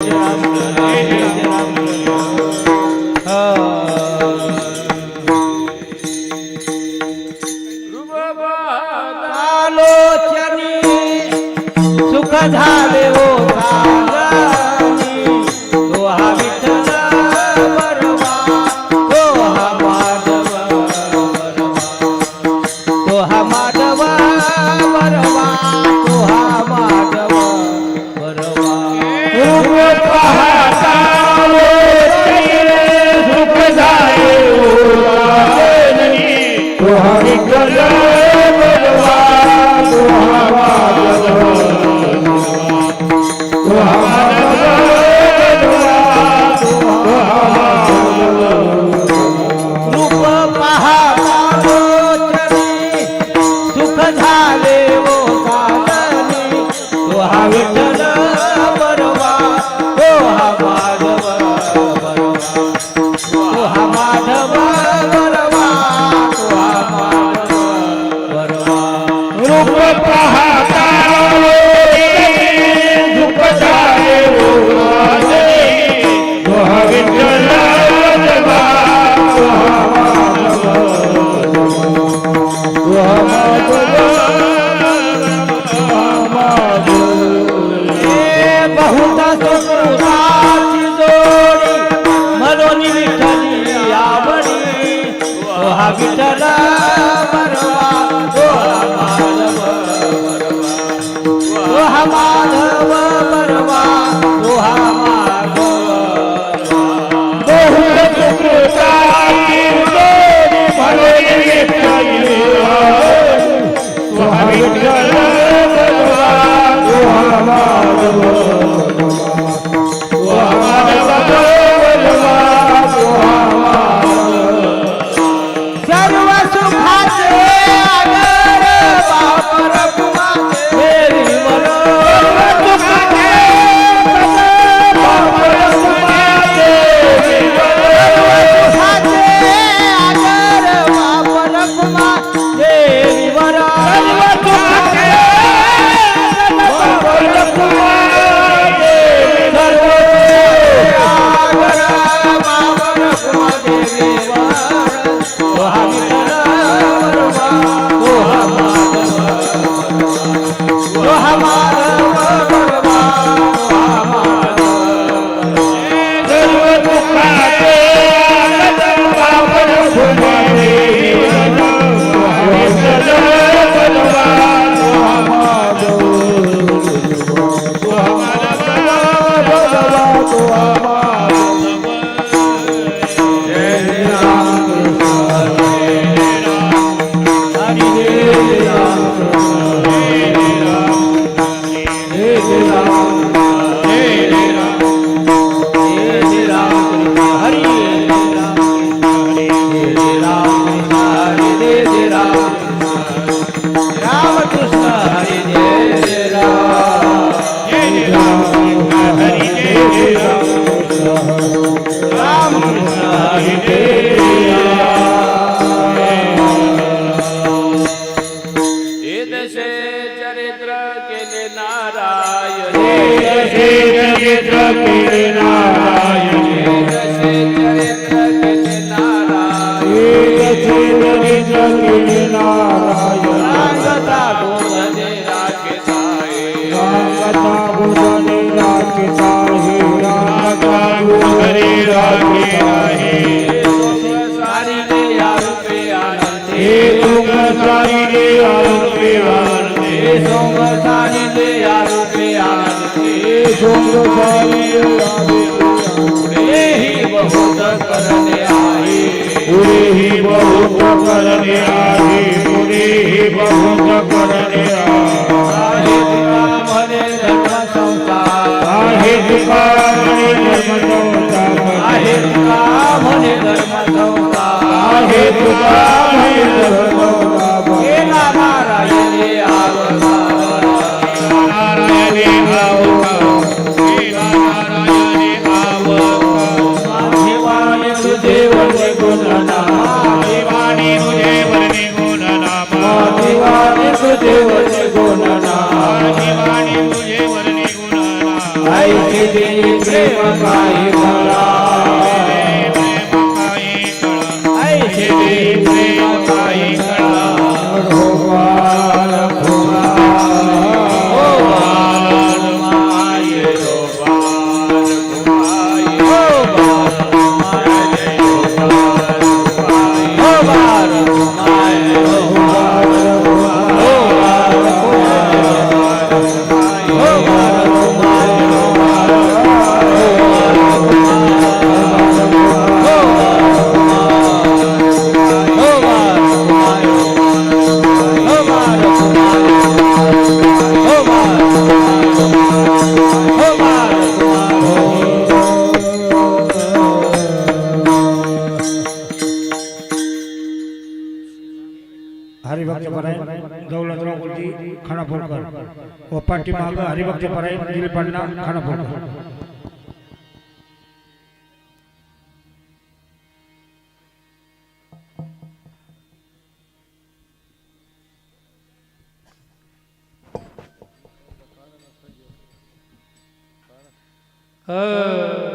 Yeah. કરને આજી પુરી ભગવંત કરને આહે તુકા મને ધર્મ સૌતા આહે તુકા મને ધર્મ प्रेम ખાનાપુર Oh.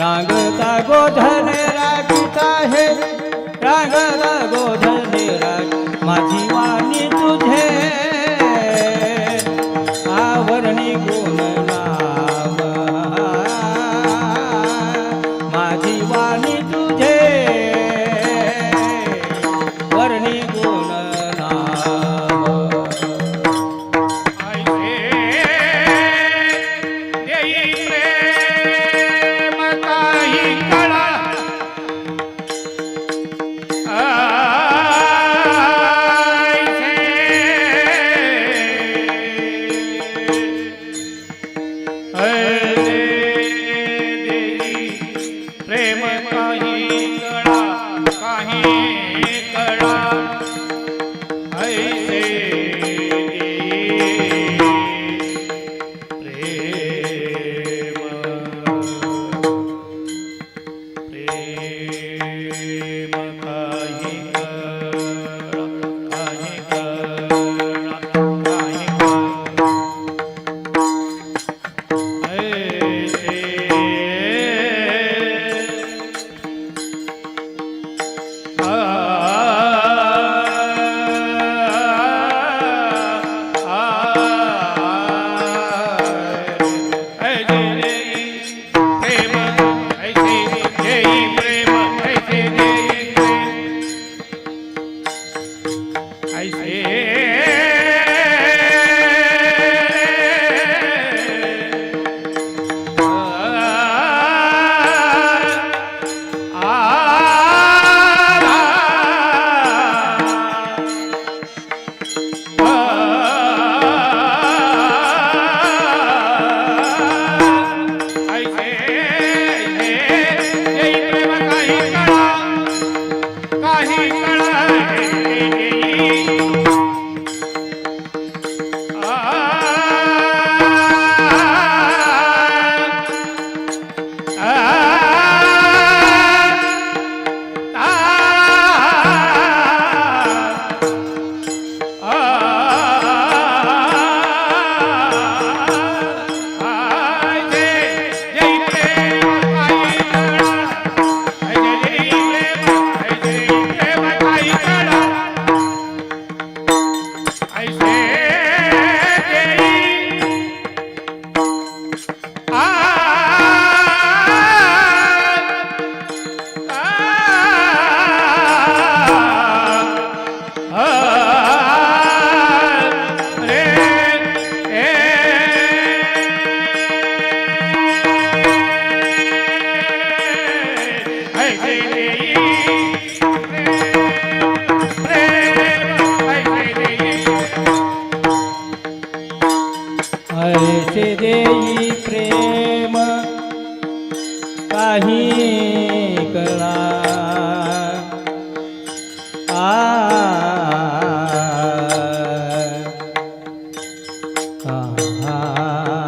रांगता गोधने काही कळा काही कळा. সাহা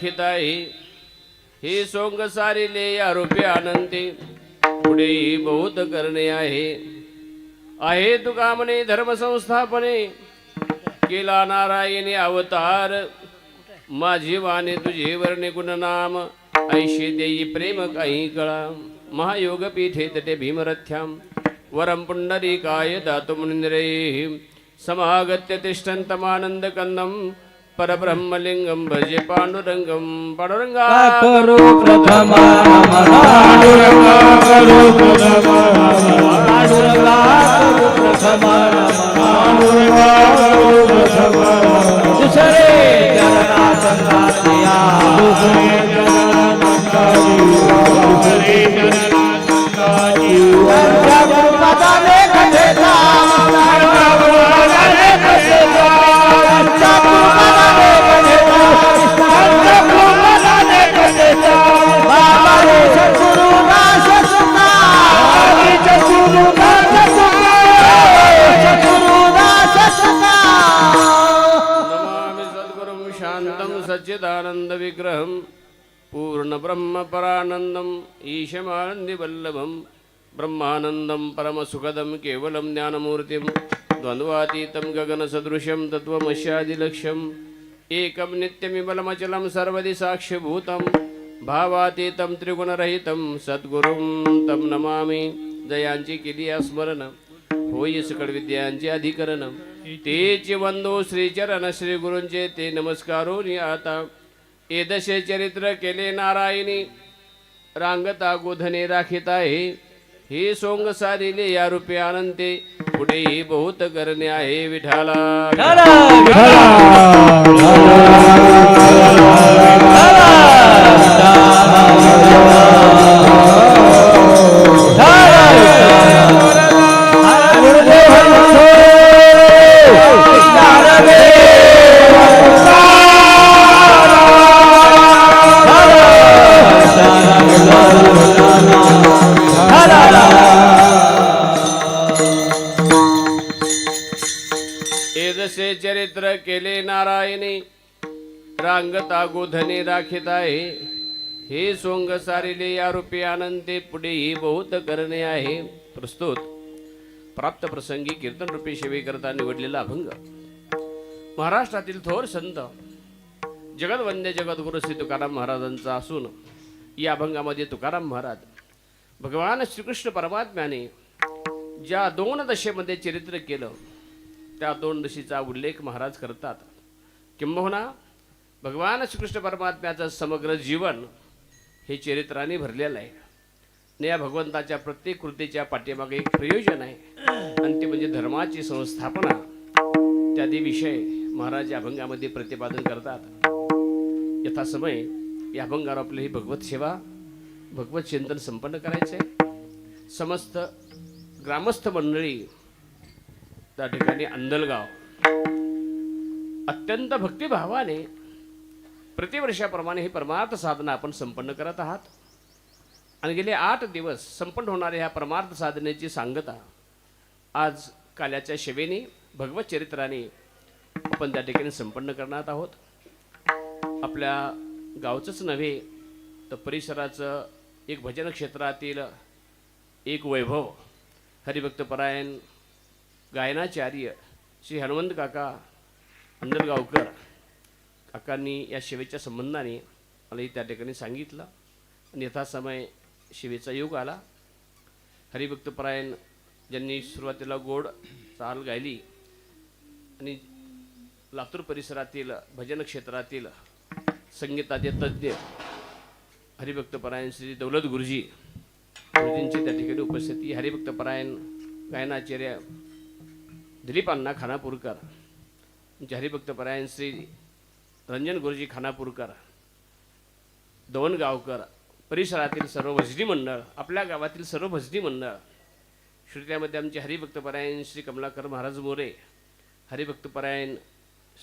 गोधनी आहे ही सोंग सारिले या रूपे आनंदी पुढेही बहुत करणे आहे. आहे तुका म्हणे धर्म संस्थापने केला नारायणी अवतार. माझी वाणी तुझे वर्णे गुणनाम ऐशी देई प्रेम काही कळा महायोग पीठे तटे भीमरथ्याम काय पुंडरीकाय दातुमुनिंद्रैः समागत्य कंदम कन्दं परब्रह्मलिङ्गं भजे पाण्डुरङ्गं पाण्डुरङ्गा करू प्रथम पांडुरंगा करू प्रथम दुसरे चरणात संगातिया पदाने सुखा नमामि सद्गुरुं शान्तं सच्चिदानन्दविग्रहं पूर्णब्रह्मपरानन्दम् ईशमानन्दिवल्लभं ब्रह्मानन्दं परमसुखदं केवलं ज्ञानमूर्तिं द्वन्द्वातीतं गगनसदृशं तत्त्वमस्यादिलक्ष्यम् एकं नित्यमिबलमचलम सर्वदि साक्ष्यभूतं भावातीतं त्रिगुणरहितं सद्गुरुं तं नमामि जयांची केली स्मरण होई सकळ विद्यांचे अधिकरण तेचे वंदो श्रीचरण श्री गुरूंचे ते नमस्कारो आता एदशे चरित्र केले नारायणी रांगता गोधने राखीत आहे हे सोंग सारिले या रूपे अनंते पुढेही बहुत करणे आहे विठाला राखीत आहे हे सोंग सारिले या आनंदे पुढे ही बहुत करणे आहे. प्रस्तुत. प्राप्त प्रसंगी कीर्तन रूपी सेवेकरता निवडलेला अभंग. महाराष्ट्रातील थोर संत जगदवंद्य जगद्गुरु श्री तुकाराम महाराजांचा असून या अभंगामध्ये तुकाराम महाराज भगवान श्रीकृष्ण परमात्म्याने ज्या दोन दशेमध्ये चरित्र केलं त्या दोन दशीचा उल्लेख महाराज करतात. किंबहुना भगवान श्रीकृष्ण परमात्म्याचं समग्र जीवन हे चरित्राने भरलेलं आहे. आणि या भगवंताच्या प्रत्येक कृतीच्या पाठीमागे एक प्रयोजन आहे. आणि ते म्हणजे धर्माची संस्थापना. त्यादी विषय महाराज या अभंगामध्ये प्रतिपादन करतात. यथासमय या अभंगावर आपली ही भगवत सेवा भगवत चिंतन संपन्न करायचं आहे समस्त ग्रामस्थ मंडळी त्या ठिकाणी अंदलगाव अत्यंत भक्तिभावाने प्रतिवर्षाप्रमाणे ही परमार्थ साधना आपण संपन्न करत आहात. आणि गेले आठ दिवस संपन्न होणाऱ्या ह्या परमार्थ साधनेची सांगता आज काल्याच्या शेवेने भगवत चरित्राने आपण त्या ठिकाणी संपन्न करणार आहोत. आपल्या गावचंच नव्हे तर परिसराचं एक भजन क्षेत्रातील एक वैभव हरिभक्तपरायण गायनाचार्य श्री हनुमंत काका अंडरगावकर अक्कांनी या शिवेच्या संबंधाने मलाही त्या ठिकाणी सांगितलं. आणि यथासमय शिवेचा योग आला. हरिभक्तपरायण ज्यांनी सुरुवातीला गोड चाल गायली आणि लातूर परिसरातील भजन क्षेत्रातील संगीताचे तज्ज्ञ हरिभक्तपरायण श्री दौलत गुरुजी गुरुजींची त्या ठिकाणी उपस्थिती हरिभक्तपरायण गायनाचार्य दिलीप अण्णा खानापूरकर हरिभक्तपरायण श्री रंजन गुरुजी खानापूरकर दवणगावकर परिसरातील सर्व भजनी मंडळ आपल्या गावातील सर्व भजनी मंडळ श्रोत्यामध्ये आमचे हरिभक्तपरायण श्री कमलाकर महाराज मोरे हरिभक्तपरायण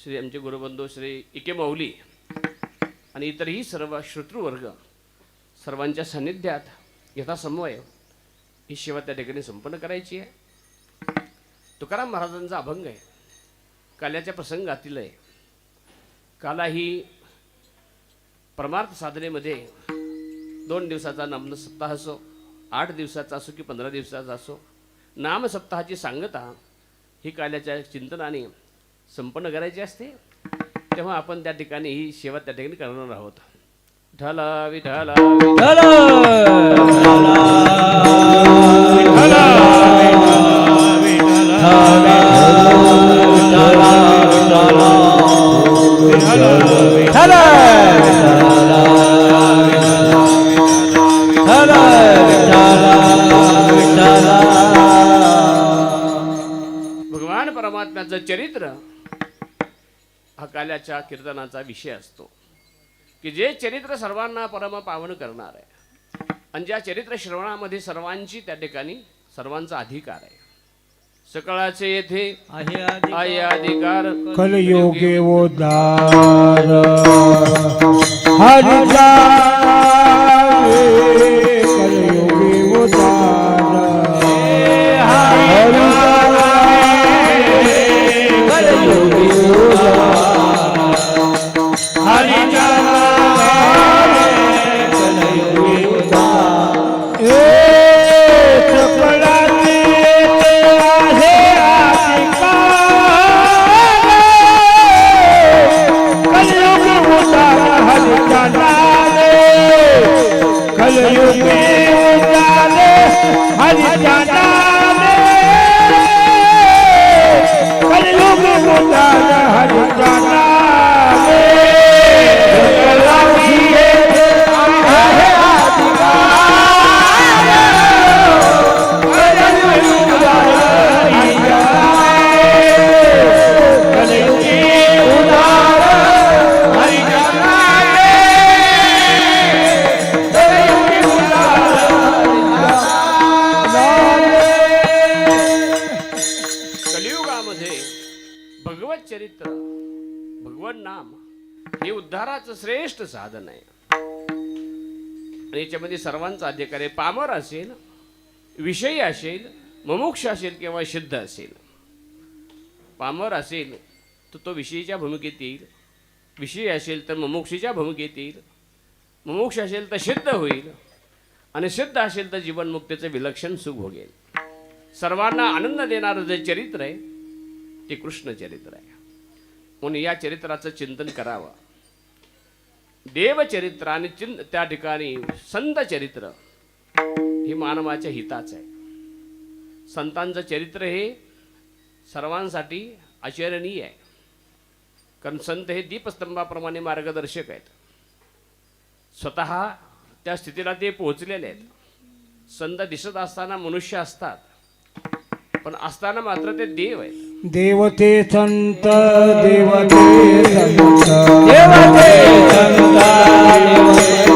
श्री आमचे गुरुबंधू श्री इके माऊली आणि इतरही सर्व श्रोतृवर्ग सर्वांच्या सान्निध्यात यथासमवय ही सेवा त्या ठिकाणी संपन्न करायची आहे. तुकाराम महाराजांचा अभंग आहे. काल्याच्या प्रसंगातील आहे. काला ही परमार्थ साधनेमध्ये दोन दिवसाचा नमन सप्ताह असो आठ दिवसाचा असो की पंधरा दिवसाचा असो नामसप्ताहाची सांगता ही काल्याच्या चिंतनाने संपन्न करायची असते. तेव्हा आपण त्या ठिकाणी ही सेवा त्या ठिकाणी करणार आहोत. ढला विठाला भगवान परमात्म्याचं चरित्र हकाल्याच्या कीर्तनाचा विषय असतो. की जे चरित्र सर्वांना परम पावन करणार आहे. आणि ज्या चरित्र श्रवणामध्ये सर्वांची त्या ठिकाणी सर्वांचा अधिकार आहे. सकाळचे येथे आहे अधिकार कलयोगे उदार हरि जावे याच्यामध्ये सर्वांचा अधिकार आहे. पामर असेल विषयी असेल मुमुक्ष असेल किंवा सिद्ध असेल. पामर असेल तर तो विषयीच्या भूमिकेत येईल. विषयी असेल तर मुमुक्षीच्या भूमिकेत येईल. मुमुक्ष असेल तर सिद्ध होईल. आणि सिद्ध असेल तर जीवनमुक्तीचं विलक्षण सुख भोगेल. सर्वांना आनंद देणारं जे चरित्र आहे ते कृष्ण चरित्र आहे. म्हणून या चरित्राचं चिंतन करावं. देवचरित्र आणि चिं त्या ठिकाणी संत चरित्र हे मानवाच्या हिताचं आहे. संतांचं चरित्र हे सर्वांसाठी आचरणीय आहे. कारण संत हे दीपस्तंभाप्रमाणे मार्गदर्शक आहेत. स्वतः त्या स्थितीला ते पोहोचलेले आहेत. संत दिसत असताना मनुष्य असतात. पण असताना मात्र ते देव आहेत. देवते संत देवते संत. देवते संता देवते संत.